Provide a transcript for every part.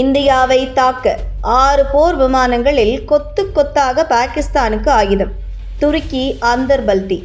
இந்தியாவை தாக்க ஆறு போர் விமானங்களில் கொத்து கொத்தாக பாகிஸ்தானுக்கு ஆயுதம். துருக்கி அந்தர்பல்தி.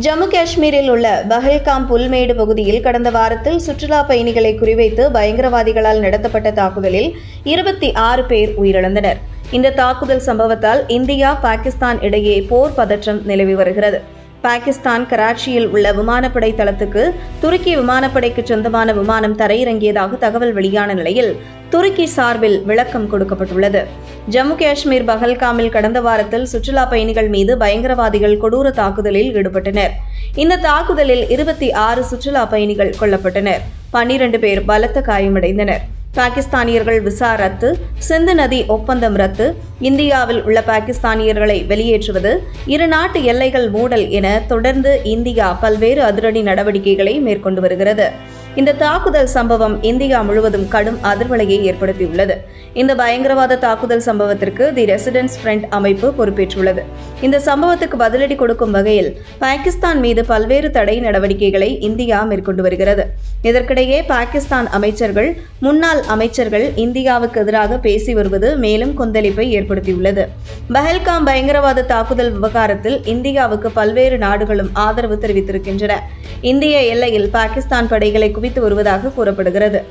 ஜம்மு காஷ்மீரில் உள்ள பஹல்காம் புல்மேடு பகுதியில் கடந்த வாரத்தில் சுற்றுலா பயணிகளை குறிவைத்து பயங்கரவாதிகளால் நடத்தப்பட்ட தாக்குதலில் இருபத்தி ஆறு பேர் உயிரிழந்தனர். இந்த தாக்குதல் சம்பவத்தால் இந்தியா பாகிஸ்தான் இடையே போர் பதற்றம் நிலவி வருகிறது. பாகிஸ்தான் கராச்சியில் உள்ள விமானப்படை தளத்துக்கு துருக்கி விமானப்படைக்கு சொந்தமான விமானம் தரையிறங்கியதாக தகவல் வெளியான நிலையில் துருக்கி சார்பில் விளக்கம் கொடுக்கப்பட்டுள்ளது. ஜம்மு காஷ்மீர் பஹல்காமில் கடந்த வாரத்தில் சுற்றுலா பயணிகள் மீது பயங்கரவாதிகள் கொடூர தாக்குதலில் ஈடுபட்டனர். இந்த தாக்குதலில் இருபத்தி ஆறு சுற்றுலா பயணிகள் கொல்லப்பட்டனர். பன்னிரண்டு பேர் பலத்த காயமடைந்தனர். பாகிஸ்தானியர்கள் விசா ரத்து சிந்து நதி ஒப்பந்தம் ரத்து இந்தியாவில் உள்ள பாகிஸ்தானியர்களை வெளியேற்றுவது இரு நாட்டு எல்லைகள் மூடல் என தொடர்ந்து இந்தியா பல்வேறு அதிரடி நடவடிக்கைகளை மேற்கொண்டு வருகிறது. இந்த தாக்குதல் சம்பவம் இந்தியா முழுவதும் கடும் அதிர்வலையை ஏற்படுத்தியுள்ளது. இந்த பயங்கரவாத தாக்குதல் சம்பவத்திற்கு தி ரெசிடென்ஸ் ஃப்ரண்ட் அமைப்பு பொறுப்பேற்றுள்ளது. இந்த சம்பவத்துக்கு பதிலடி கொடுக்கும் வகையில் பாகிஸ்தான் மீது பல்வேறு தடை நடவடிக்கைகளை இந்தியா மேற்கொண்டு வருகிறது. இதற்கிடையே பாகிஸ்தான் அமைச்சர்கள் முன்னாள் அமைச்சர்கள் இந்தியாவுக்கு எதிராக பேசி வருவது மேலும் கொந்தளிப்பை ஏற்படுத்தியுள்ளது. பஹல்காம் பயங்கரவாத தாக்குதல் விவகாரத்தில் இந்தியாவுக்கு பல்வேறு நாடுகளும் ஆதரவு தெரிவித்திருக்கின்றன. இந்திய எல்லையில் பாகிஸ்தான் படைகளை குவித்து வருவதாக கூறப்படுகிறது.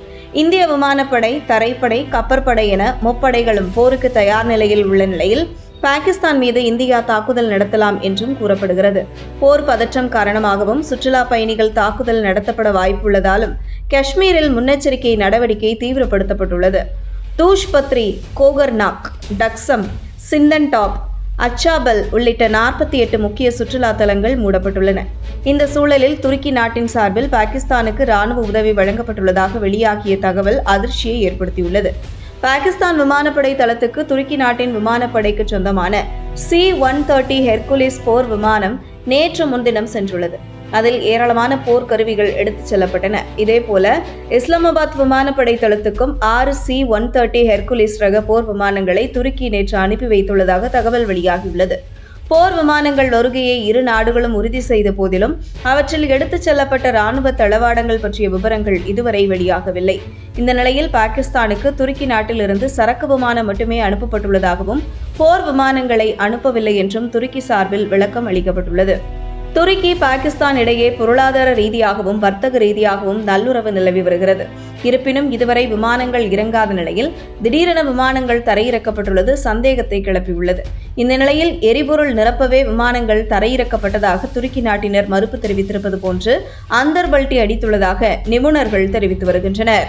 இந்திய விமானப்படை தரைப்படை கப்பற்படை என முப்படைகளும் போருக்கு தயார் நிலையில் உள்ள நிலையில் பாகிஸ்தான் மீது இந்தியா தாக்குதல் நடத்தலாம் என்றும் கூறப்படுகிறது. போர் பதற்றம் காரணமாகவும் சுற்றுலா பயணிகள் தாக்குதல் நடத்தப்பட வாய்ப்புள்ளதாலும் காஷ்மீரில் முன்னெச்சரிக்கை நடவடிக்கை தீவிரப்படுத்தப்பட்டுள்ளது. தூஷ்பத்ரி கோகர்நாக் டக்சம் சிந்தன் டாப் அச்சாபல் உள்ளிட்ட நாற்பத்தி எட்டு முக்கிய சுற்றுலா தலங்கள் மூடப்பட்டுள்ளன. இந்த சூழலில் துருக்கி நாட்டின் சார்பில் பாகிஸ்தானுக்கு ராணுவ உதவி வழங்கப்பட்டுள்ளதாக வெளியாகிய தகவல் அதிர்ச்சியை ஏற்படுத்தியுள்ளது. பாகிஸ்தான் விமானப்படை தளத்துக்கு துருக்கி நாட்டின் விமானப்படைக்கு சொந்தமான சி ஒன் தேர்ட்டி ஹெர்குலிஸ் போர் விமானம் நேற்று முன்தினம் சென்றுள்ளது. அதில் ஏராளமான போர்க்கருவிகள் எடுத்துச் செல்லப்பட்டன. இதேபோல இஸ்லாமாபாத் விமானப்படை தளத்துக்கும் ஆறு சி ஒன் தேர்ட்டி ஹெர்குலிஸ் ரக போர் விமானங்களை துருக்கி நேற்று அனுப்பி வைத்துள்ளதாக தகவல் வெளியாகியுள்ளது. போர் விமானங்கள் வருகையை இரு நாடுகளும் உறுதி செய்த போதிலும் அவற்றில் எடுத்துச் செல்லப்பட்ட ராணுவ தளவாடங்கள் பற்றிய விவரங்கள் இதுவரை வெளியாகவில்லை. இந்த நிலையில் பாகிஸ்தானுக்கு துருக்கி நாட்டிலிருந்து சரக்கு விமானம் மட்டுமே அனுப்பப்பட்டுள்ளதாகவும் போர் விமானங்களை அனுப்பவில்லை என்றும் துருக்கி சார்பில் விளக்கம் அளிக்கப்பட்டுள்ளது. துருக்கி பாகிஸ்தான் இடையே பொருளாதார ரீதியாகவும் வர்த்தக ரீதியாகவும் நல்லுறவு நிலவி வருகிறது. இருப்பினும் இதுவரை விமானங்கள் இறங்காத நிலையில் திடீரென விமானங்கள் தரையிறக்கப்பட்டுள்ளது சந்தேகத்தை கிளப்பியுள்ளது. இந்த நிலையில் எரிபொருள் நிரப்பவே விமானங்கள் தரையிறக்கப்பட்டதாக துருக்கி நாட்டினர் மறுப்பு தெரிவித்திருப்பது போன்று அந்தர்பல்ட்டி அடித்துள்ளதாக நிபுணர்கள் தெரிவித்து வருகின்றனர்.